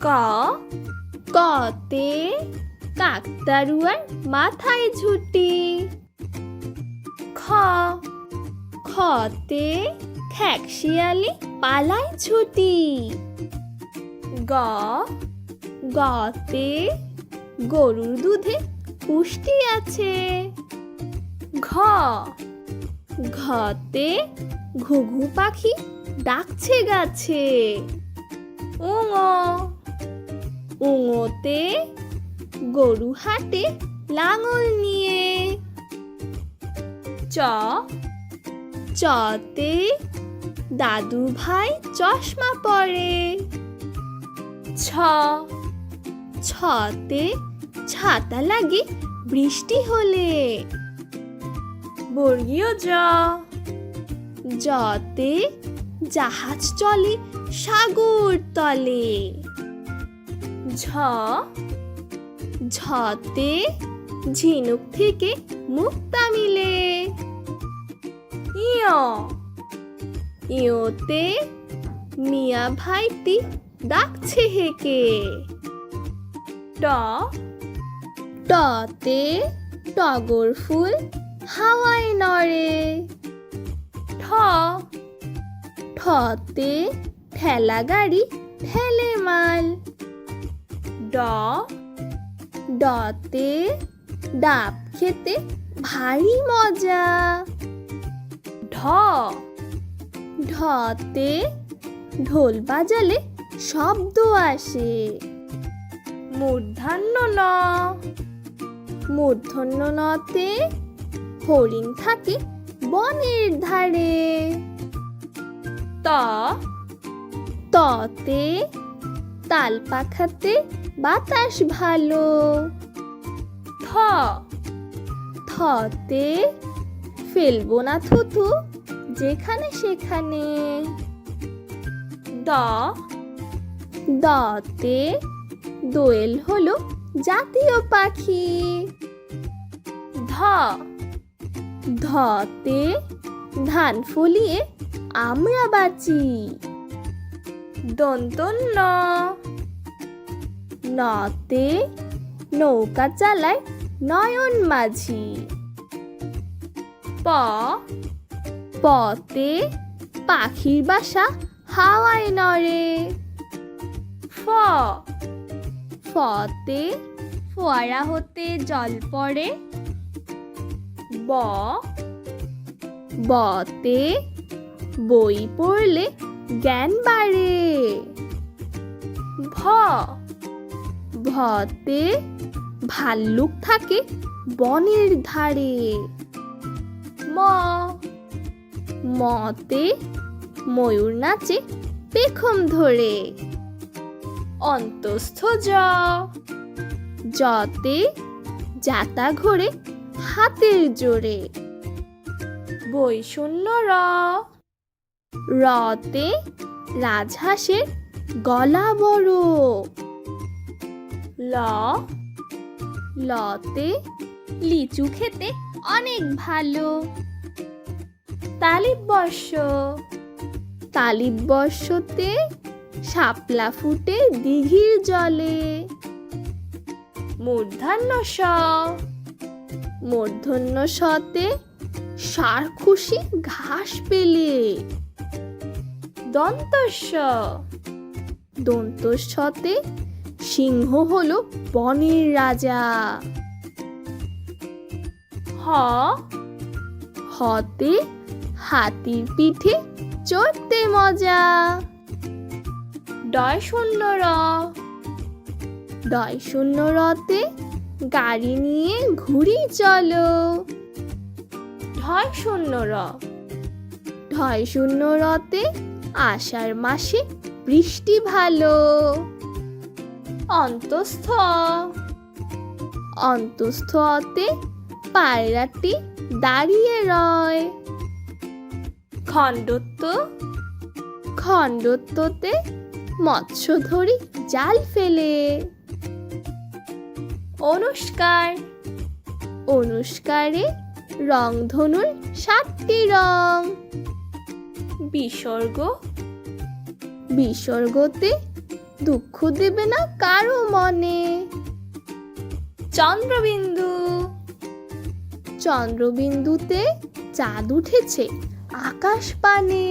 ক? কতে কাকতারুয়ার মাথায় ঝুটি। খ। খতে খ্যাকশিয়ালি পালায় ছুটি। গ। গতে গরুর দুধে পুষ্টি আছে। ঘ। ঘতে ঘুঘু পাখি ডাকছে গাছে। উঙোতে, গরু হাটে লাঙল নিয়ে। চ, চতে দাদু ভাই চশমা পরে। ছ, ছতে ছাতা লাগে বৃষ্টি হলে। বর্গীয় জ, জতে জাহাজ চলে সাগর তলে। ঝ, ঝতে ঝিনুক থেকে মুক্তা মিলে। ইয়, ইয়োতে মিয়া ভাইটি ডাকছে হেকে। ট, টতে টগর ফুল হাওয়ায় নড়ে। ঠ, ঠতে ঠেলা গাড়ি ঠেলে মাল। ড, ডতে ডাব খেতে ভারী মজা। ঢ, ঢতে ঢোল বাজালে শব্দ আসে। মূর্ধান্য ন, মূর্ধন্য নতে হরিণ থাকে বনের ধারে। ত, ততে তাল পাখাতে বাতাস ভালো। থ। থতে ফেলব না থুতু যেখানে সেখানে। দ। দতে দোয়েল হলো জাতীয় পাখি। ধ। ধতে ধান ফলিয়ে আমরা বাঁচি। দন্তন্য নতে নৌকা চালায় নয়ন মাঝি। প পতে পাখির বাসা হাওয়ায় নড়ে। ফ ফতে ফোয়ারা হতে জল পড়ে। ব বতে বই পড়লে জ্ঞান বাড়ে। ভ। ভতে ভাল্লুক থাকে বনের ধারে। ম। মতে ময়ূর নাচে পেখম ধরে। অন্তস্থ জ। জতে যাতা ঘোরে হাতের জোরে। বৈষণ্য র। রতে রাজহাঁসের গলা বড়। ল, লতে লিচু খেতে অনেক ভালো। তালিববর্ষ তালিববর্ষতে শাপলা ফুটে দিঘির জলে। মূর্ধান্য স মূর্ধন্য সতে সার খুশি ঘাস পেলে। দন্তস্ব। দন্তস্বতে সিংহ হলো বনের রাজা। হ, হতে হাতির পিঠে চড়তে মজা। ডয় শূন্য র ডয় শূন্য রতে গাড়ি নিয়ে ঘুরি চলো। ঢয় শূন্য র ঢয় শূন্য রতে আষাঢ় মাসে বৃষ্টি ভালো। অন্তস্থ। অন্তস্থতে পায়রাটি দাঁড়িয়ে রয়। খণ্ডত্ব। খণ্ডত্বতে মৎস্য ধরি জাল ফেলে। অনুষ্কার। অনুষ্কারে রংধনুর সাতটি রং। বিসর্গ? বিসর্গতে দুঃখ দেবে না কারও মনে? চন্দ্রবিন্দু। চন্দ্রবিন্দুতে চাঁদ উঠেছে আকাশ পানে।